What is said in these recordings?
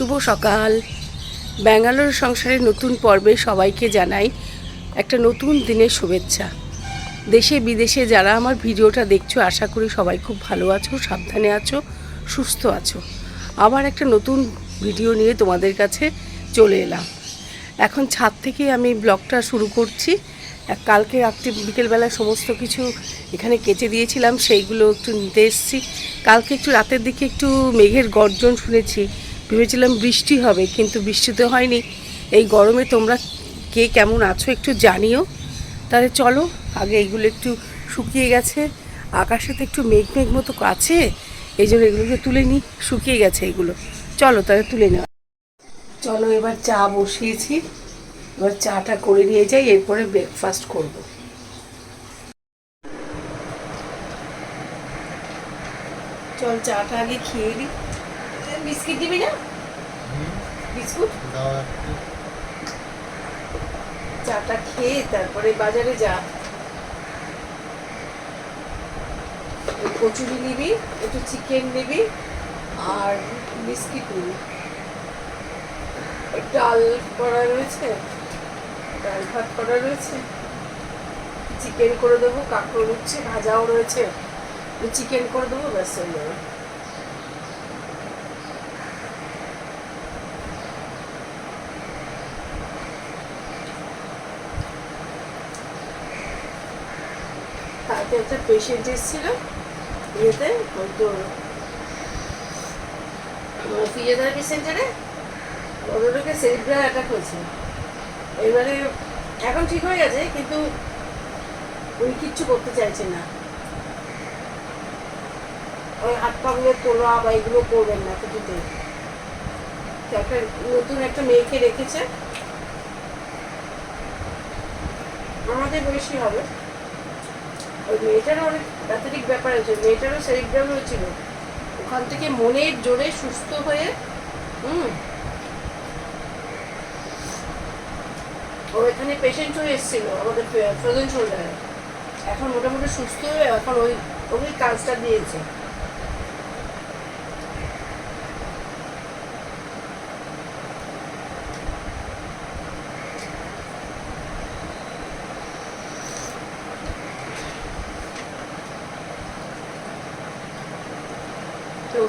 শুভ সকাল। ব্যাঙ্গালোর সংসারের নতুন পর্বে সবাইকে জানাই একটা নতুন দিনের শুভেচ্ছা। দেশে বিদেশে যারা আমার ভিডিওটা দেখছ, আশা করি সবাই খুব ভালো আছো, সাবধানে আছো, সুস্থ আছো। আবার একটা নতুন ভিডিও নিয়ে তোমাদের কাছে চলে এলাম। এখন ছাদ থেকে আমি ব্লগটা শুরু করছি। কালকে রাত্রি বিকেলবেলা সমস্ত কিছু এখানে কেচে দিয়েছিলাম, সেইগুলো একটু নিতে এসেছি। কালকে একটু রাতের দিকে একটু মেঘের গর্জন শুনেছি। ভেবেছিলাম বৃষ্টি হবে, কিন্তু বৃষ্টি তো হয়নি। এই গরমে তোমরা কে কেমন আছো একটু জানিও। তাহলে চলো, আগে এইগুলো একটু শুকিয়ে গেছে। আকাশে তো একটু মেঘ মেঘ মতো আছে, এই জন্য এগুলোকে তুলে নিই শুকিয়ে গেছে এগুলো। চলো তাহলে তুলে নেওয়া চলো, এবার চা বসিয়েছি। এবার চাটা করে নিয়ে যাই, এরপরে ব্রেকফাস্ট করব। চল, চাটা আগে খেয়ে নিই বিস্কিট দিবি না? বিস্কুট? চাটা খেয়ে তারপরে বাজারে যা। কচুরি নিবি একটু চিকেন নিবি আর বিস্কিট নিবি। ডাল করা রয়েছে ডাল ভাত করা রয়েছে। চিকেন করে দেবো কাঁকড়ো উচ্ছে ভাজাও রয়েছে। চিকেন করে দেবো ব্যাস হয়ে যাবে। তাতে একটা পেশেন্ট এসেছিল ইয়েতে ওই তোর ফিজিওথেরাপি সেন্টারে ওদেরকে সেরিব্রাল অ্যাটাক হয়েছে। এবারে এখন ঠিক হয়ে গেছে, কিন্তু উনি কিচ্ছু করতে চাইছেন না। ওই হাত পাগুলো তোলা বা এগুলো করবেন না কিছুতেই তো একটা নতুন একটা মেয়েকে রেখেছে। আমাদের বয়সী হবে। ওই মেয়েটারও অনেক প্যাথেটিক ব্যাপার হয়েছে, মেয়েটারও সেরিব্রাম হয়েছিল। ওখান থেকে মনের জোরে সুস্থ হয়ে, হুম। ও এখানে পেশেন্ট হয়ে এসেছিল, আমাদের ফ্রোজেন শোল্ডারে এখন মোটামুটি সুস্থ হয়ে, এখন ওই ওই কাজটা দিয়েছে।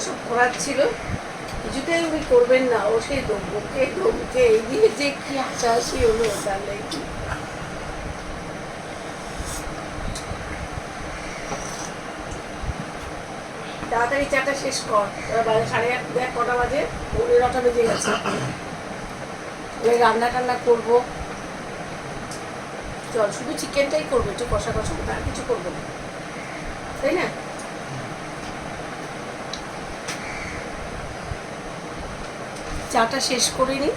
ওসব করাচ্ছিল। কিছুতেই উনি করবেন না, ও সেই ধমকে ধমকে এই দিয়ে যে কি হাসাহাসি হলো তাহলে তাড়াতাড়ি চাটা শেষ কর সাড়ে আট দেখ কটা বাজে, পৌনে নটা বেজে গেছে। এবার রান্না টান্না করব। চল, শুধু চিকেনটাই করব, একটু কষা কষা, আর কিছু করব না। তাই না? চাটা শেষ করে নিই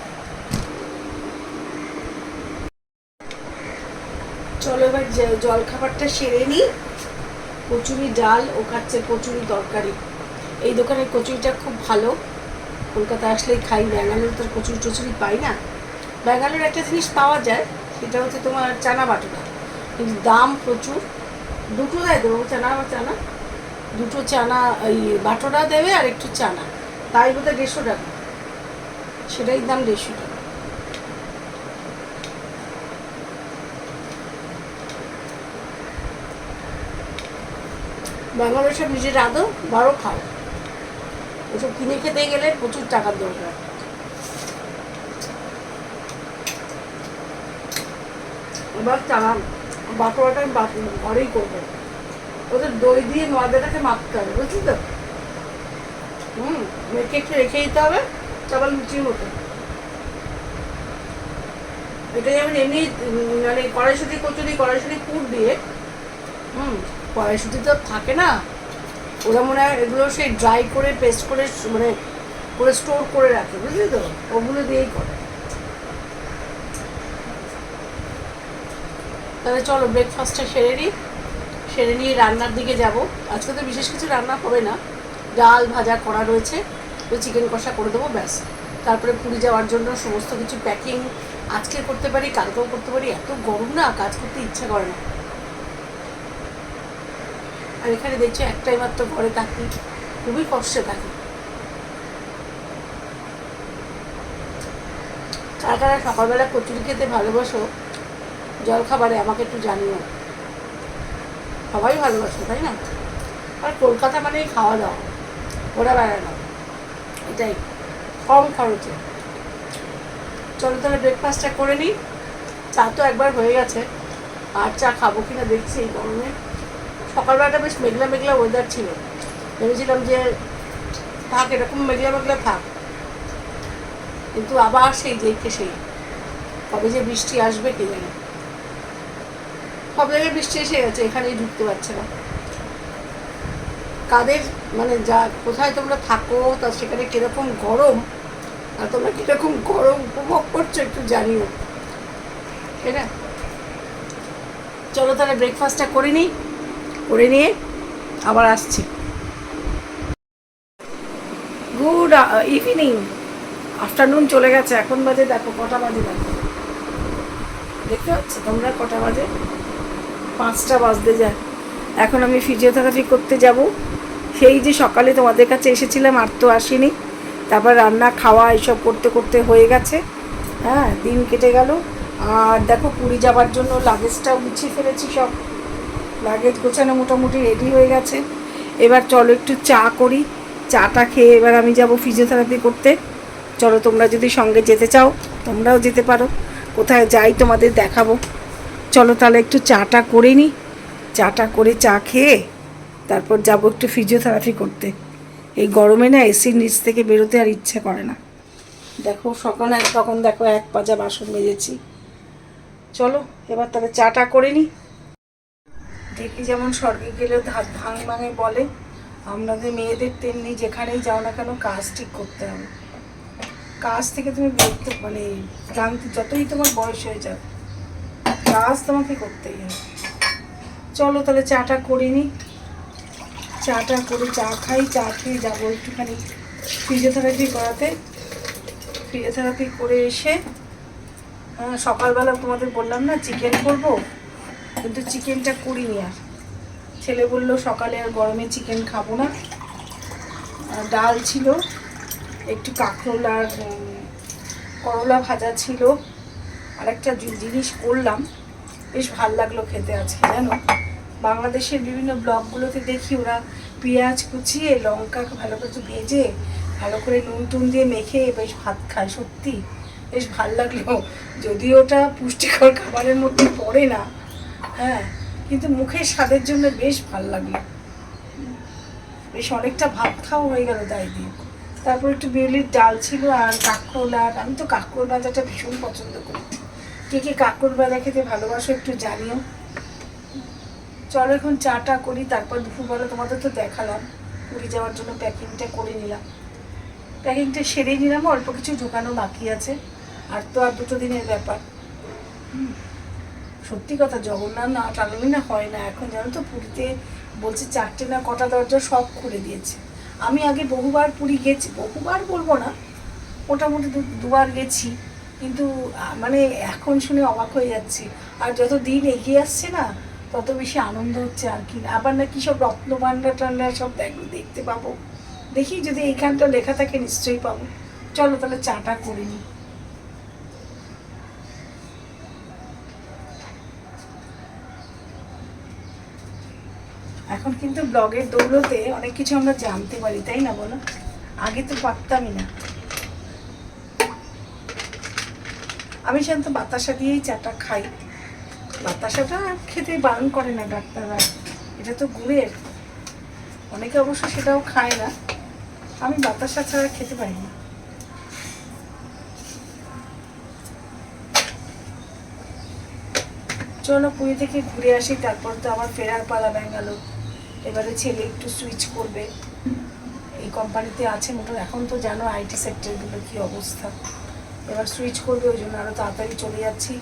চলো এবার জল খাবারটা সেরে নিই কচুরি ডাল, ও কাচ্ছে কচুরি তরকারি। এই দোকানের কচুরিটা খুব ভালো। কলকাতা আসলেই খাই, ব্যাঙ্গালোর তো কচুরি টচুরি পাই না। ব্যাঙ্গালোর একটা জিনিস পাওয়া যায়, সেটা হচ্ছে তোমার চানা বাটুরা কিন্তু দাম প্রচুর। দুটো দেয় তো চানা বা চানা। দুটো চানা, এই বাটোরা দেবে আর একটু চানা। তাই বোধহয় দেড়শো টাকা। সেটাই দাম দেড়শো টাকা বাঙালি সব নিজের আদো বড় খাও। ওসব কিনে খেতে গেলে প্রচুর টাকার দরকার। এবার চানা বাটোয়াটা আমি ঘরেই করব। ওদের দই দিয়ে ময়দাটাকে মাখতে হবে, বুঝলি তো? হুম মেখে একটু রেখে দিতে হবে। চাবাল লুচির মতো। এটা যেমন এমনি মানে কড়াইশুটি, কচুরি, কড়াইশুটি পুর দিয়ে, হুম, কড়াইশুটি তো থাকে না, ওরা মনে হয় এগুলো সেই ড্রাই করে পেস্ট করে মানে করে স্টোর করে রাখে, বুঝলি তো? ওগুলো দিয়েই করে। তাহলে চলো ব্রেকফাস্টটা সেরে নিই। সেরে নিয়ে রান্নার দিকে যাব। আজকে তো বিশেষ কিছু রান্না হবে না। ডাল ভাজা করা রয়েছে। তো চিকেন কষা করে দেবো, ব্যাস। তারপরে পুরী যাওয়ার জন্য সমস্ত কিছু প্যাকিং আজকে করতে পারি, কালকেও করতে পারি। এত গরম না, কাজ করতে ইচ্ছা করে না। আর এখানে দেখছ, একটাই মাত্র ঘরে থাকি। খুবই কষ্টে থাকি। কারা কারা সকালবেলা কচুরি খেতে ভালোবাসো, জলখাবারে আমাকে একটু জানিও। সবাই ভালোবাসো, তাই না? আর কলকাতা মানেই খাওয়া দাওয়া ঘোরা বেড়ানো এটাই কম খরচে। চলো তাহলে ব্রেকফাস্টটা করে নিই চা তো একবার হয়ে গেছে। আর চা খাব কিনা দেখছি এই গরমে। সকালবেলাটা বেশ মেঘলা মেঘলা ওয়েদার ছিল। ভেবেছিলাম যে, থাক, এরকম মেঘলা মেঘলা থাক। কিন্তু আবার সেই যেইকে সেই। কবে যে বৃষ্টি আসবে কে জানে। সব জায়গায় বৃষ্টি এসে গেছে, এখানেই ঢুকতে পারছে না। কাদের মানে যা, কোথায় তোমরা থাকো, তা সেখানে কীরকম গরম? আর তোমরা কীরকম গরম উপভোগ করছ একটু জানিও। তাই না? চলো তাহলে ব্রেকফাস্টটা করে নিই, করে নিয়ে আবার আসছি। গুড ইভিনিং আফটারনুন চলে গেছে, এখন বাজে দেখো কটা বাজে দেখো। দেখতে পাচ্ছ তোমরা কটা বাজে? পাঁচটা বাজতে যায়। এখন আমি ফিজিওথেরাপি করতে যাব। সেই যে সকালে তোমাদের কাছে এসেছিলাম, আর তো আসিনি। তারপর রান্না, খাওয়া এসব করতে করতে হয়ে গেছে। হ্যাঁ দিন কেটে গেল। আর দেখো, পুরী যাবার জন্য লাগেজটাও গুছিয়ে ফেলেছি সব। লাগেজ গোছানো মোটামুটি রেডি হয়ে গেছে। এবার চলো একটু চা করি। চাটা খেয়ে এবার আমি যাব ফিজিওথেরাপি করতে। চলো, তোমরা যদি সঙ্গে যেতে চাও, তোমরাও যেতে পারো। কোথায় যাই তোমাদের দেখাবো। চলো তাহলে একটু চাটা করে নিই চাটা করে চা খেয়ে তারপর যাব একটু ফিজিওথেরাপি করতে। এই গরমে না এসির নিচ থেকে বেরোতে আর ইচ্ছে করে না। দেখো সকাল এক তখন দেখো এক পাজা বাসন মেজেছি। চলো, এবার তাহলে চাটা করে নিই দেখি যেমন স্বর্গে গেলে হাত ভাঙ ভাঙে বলে। আমাদের মেয়েদের তেমনি যেখানেই যাও না কেন কাজ ঠিক করতে হবে। কাজ থেকে তুমি বেরোতে মানে ক্লান্তি যতই তোমার বয়স হয়ে যাবে কাজ তোমাকে করতেই হবে। চলো তাহলে চাটা করে নিই চাটা করে, চা খাই, চা খেয়ে যাব একটুখানি ফিজিওথেরাপি করাতে। ফিজিওথেরাপি করে এসে সকালবেলা তোমাদের বললাম না চিকেন করব, কিন্তু চিকেনটা করিনি আর। ছেলে বলল, সকালে আর গরমে চিকেন খাব না। ডাল ছিল, একটু কাঁকরোল আর করলা ভাজা ছিল আর একটা জিনিস করলাম। বেশ ভালো লাগল খেতে আজকে, জানো? বাংলাদেশের বিভিন্ন ব্লগগুলোতে দেখি ওরা পেঁয়াজ কুচিয়ে লঙ্কা ভালো করে ভেজে, ভালো করে নুন টুন দিয়ে মেখে বেশ ভাত খায়, সত্যি। বেশ ভালো লাগল। যদিও ওটা পুষ্টিকর খাবারের মধ্যে পড়ে না হ্যাঁ কিন্তু মুখের স্বাদের জন্য বেশ ভালো লাগল। বেশ অনেকটা ভাত খাওয়া হয়ে গেল তাই দিয়ে। তারপর একটু বিউলির ডাল ছিল আর কাঁকরোল। আর আমি তো কাঁকরোল ভাজাটা ভীষণ পছন্দ করি। কে কে কাঁকরোল ভাজা খেতে ভালোবাসো একটু জানিও। চলো এখন চাটা করি, তারপর দুপুরবেলা তোমাদের তো দেখালাম। পুরী যাওয়ার জন্য প্যাকিংটা করে নিলাম। প্যাকিংটা সেরে নিলাম, অল্প কিছু ঢোকানো বাকি আছে। আর তো আর দুটো দিনের ব্যাপার। সত্যি কথা জগন্নাথ না টানলে না হয় না। এখন জানো তো পুরীতে বলছে চারটে না কটা দরজা সব খুলে দিয়েছে। আমি আগে বহুবার পুরী গেছি, বহুবার বলব না, মোটামুটি দুবার গেছি। কিন্তু মানে এখন শুনে অবাক হয়ে যাচ্ছি। আর যত দিন এগিয়ে আসছে না তত বেশি আনন্দ হচ্ছে আর কি আবার নাকি সব রত্নভাণ্ডার টান্ডার সব দেখ- দেখতে পাবো। দেখি যদি এইখানটা লেখা থাকে নিশ্চয়ই পাবো। চলো তাহলে চাটা করে নিই। এখন কিন্তু ব্লগের দৌলতে অনেক কিছু আমরা জানতে পারি, তাই না বলো? আগে তো পারতামই না। আমি সাধারণত বাতাসা দিয়েই চাটা খাই। বাতাসাটা খেতে বারণ করে না ডাক্তাররা। এটা তো গুড়ের। অনেকে অবশ্য সেটাও খায় না। আমি বাতাসা ছাড়া খেতে পারি না। চলো পুরী থেকে ঘুরে আসি, তারপর তো আমার ফেরার পালা ব্যাঙ্গালোর এবারে ছেলে একটু সুইচ করবে। এই কোম্পানিতে আছে মোটামুটি এখন তো জানো আইটি সেক্টরগুলো কী অবস্থা। এবার সুইচ করবে, ওই জন্য আরও তাড়াতাড়ি চলে যাচ্ছি।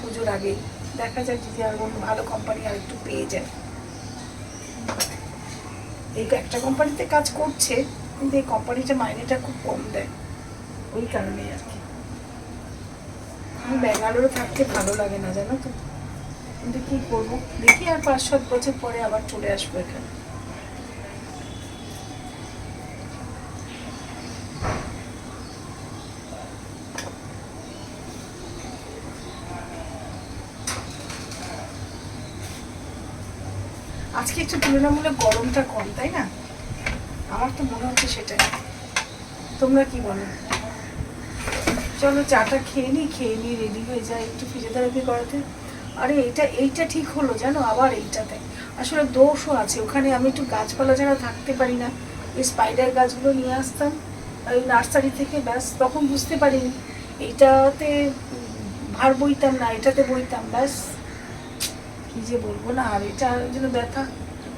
পুজোর আগেই। দেখা যাক যদি আর কোনো ভালো কোম্পানি আর একটু পেয়ে যায়। এই একটা কোম্পানিতে কাজ করছে, কিন্তু এই কোম্পানিটা মাইনেটা খুব কম দেয়। ওই কারণেই আর কি। আমার ব্যাঙ্গালোরে থাকতে ভালো লাগে না, জানো তো। কিন্তু কী করব? দেখি আর পাঁচ সাত বছর পরে আবার চলে আসব এখানে। আজকে একটু তুলনামূলক গরমটা কম, তাই না? আমার তো মনে হচ্ছে সেটাই। তোমরা কি বলো? চলো, চাটা খেয়ে নিই খেয়ে নিই রেডি হয়ে যায় একটু ফিজিওথেরাপি করাতে। আরে, এইটা এইটা ঠিক হলো জানো? আবার এইটাতে। আসলে দোষও আছে। ওখানে আমি একটু গাছপালা ছাড়া থাকতে পারি না। ওই স্পাইডার গাছগুলো নিয়ে আসতাম, ওই নার্সারি থেকে ব্যাস, তখন বুঝতে পারিনি। এইটাতে ভার বইতাম না, এটাতে বইতাম, ব্যাস। কি যে বলব না, আর এটা যেন ব্যথা,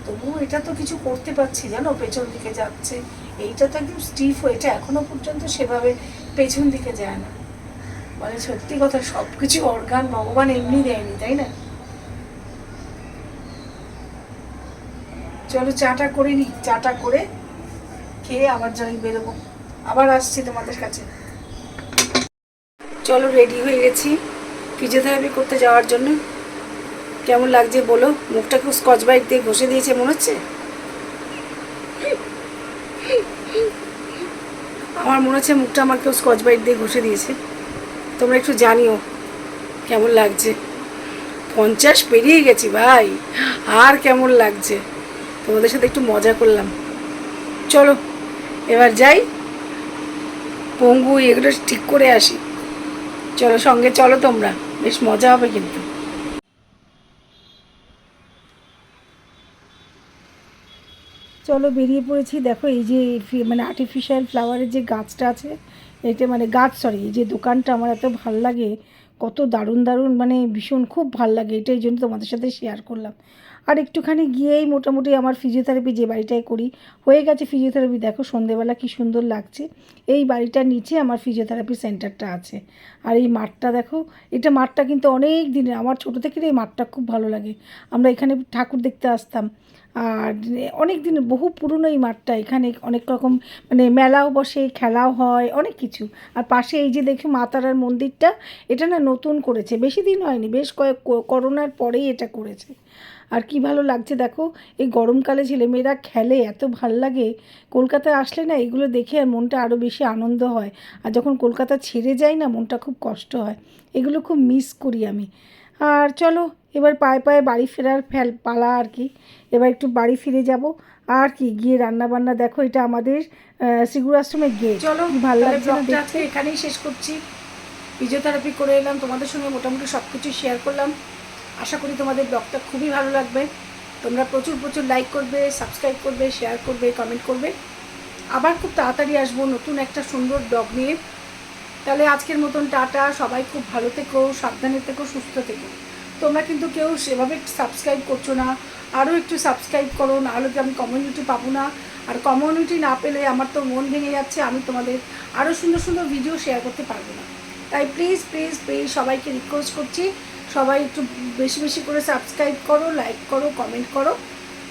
তবুও এটা তো কিছু করতে পারছি, জানো, পেছন দিকে যাচ্ছে। এইটা তো একদম স্টিফ এটা এখনও পর্যন্ত সেভাবে পেছন দিকে যায় না। মানে সত্যি কথা সব কিছু অর্গান ভগবান এমনি দেয়নি, তাই না? চলো চাটা করে নি, চাটা করে খেয়ে আবার যাই বেরোবো। আবার আসছি তোমাদের কাছে। চলো রেডি হয়ে গেছি। ফিজিওথেরাপি করতে যাওয়ার জন্য। কেমন লাগছে বলো? মুখটা খুব স্কচ ব্রাইট দিয়ে ঘষে দিয়েছে, মনে হচ্ছে? আমার মনে হচ্ছে মুখটা আমার কেউ স্কচ ব্রাইট দিয়ে ঘষে দিয়েছে। তোমরা একটু জানিও কেমন লাগছে। পঞ্চাশ পেরিয়ে গেছি ভাই, আর কেমন লাগছে? তোমাদের সাথে একটু মজা করলাম। চলো, এবার যাই। পঙ্গু, এগুলো ঠিক করে আসি। চলো, সঙ্গে চলো তোমরা। বেশ মজা হবে কিন্তু। চলো বেরিয়ে পড়েছি। দেখো এই যে মানে আর্টিফিশিয়াল ফ্লাওয়ারের যে গাছটা আছে, এটা মানে গাছ সরি এই যে দোকানটা আমার এত ভালো লাগে, কত দারুণ দারুণ মানে ভীষণ খুব ভালো লাগে এটা এই জন্য তোমাদের সাথে শেয়ার করলাম। আর একটুখানি গিয়েই মোটামুটি আমার ফিজিওথেরাপি যে বাড়িটায় করি, হয়ে গেছে ফিজিওথেরাপি দেখো সন্ধেবেলা কি সুন্দর লাগছে। এই বাড়িটার নিচে আমার ফিজিওথেরাপি সেন্টারটা আছে। আর এই মাঠটা দেখো, এটা মাঠটা কিন্তু অনেক দিনের, আমার ছোটো থেকে এই মাঠটা খুব ভালো লাগে। আমরা এখানে ঠাকুর দেখতে আসতাম। আর অনেক দিন, বহু পুরনো এই মাঠটা, এখানে অনেক রকম মানে মেলাও বসে, খেলাও হয়, অনেক কিছু। আর পাশে এই যে দেখি মা তারার মন্দিরটা, এটা না নতুন করেছে, বেশি দিন হয়নি, বেশ কয়েক করোনার পরেই এটা করেছে। আর কি ভালো লাগছে দেখো, এই গরমকালে ছেলেমেয়েরা খেলে, এত ভালো লাগে। কলকাতায় আসলে না এগুলো দেখে আর মনটা আরও বেশি আনন্দ হয়। আর যখন কলকাতা ছেড়ে যায় না, মনটা খুব কষ্ট হয়। এগুলো খুব মিস করি আমি। আর চলো এবার পায়ে পায়ে বাড়ি ফেরার ফেল পালা আর কি। এবার একটু বাড়ি ফিরে যাব। আর কি গিয়ে রান্না বান্না দেখো এটা আমাদের সিগুর আশ্রমের গিয়ে চলো ভালো লাগছে এখানেই শেষ করছি। ফিজিওথেরাপি করে এলাম তোমাদের সঙ্গে মোটামুটি সব কিছু শেয়ার করলাম। আশা করি তোমাদের ব্লগটা খুবই ভালো লাগবে। তোমরা প্রচুর প্রচুর লাইক করবে সাবস্ক্রাইব করবে শেয়ার করবে কমেন্ট করবে। আবার খুব তাড়াতাড়ি আসব নতুন একটা সুন্দর ব্লগ নিয়ে। তাহলে আজকের মতন টাটা সবাই খুব ভালো থেকো সাবধানে থেকো সুস্থ থেকো। তোমরা কিন্তু কেউ সেভাবে সাবস্ক্রাইব করছ না আরও একটু সাবস্ক্রাইব করো, নাহলে কি আমি কমিউনিটি পাবো না? আর কমিউনিটি না পেলে আমার তো মন ভেঙে যাচ্ছে, আমি তোমাদের আরও সুন্দর সুন্দর ভিডিও শেয়ার করতে পারব না। তাই প্লিজ প্লিজ প্লিজ সবাইকে রিকোয়েস্ট করছি, সবাই একটু বেশি বেশি করে সাবস্ক্রাইব করো লাইক করো কমেন্ট করো।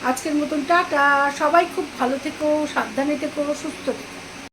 আজকের মতন টাটা, সবাই খুব ভালো থেকো, সাবধানে থেকো, সুস্থ থেকো।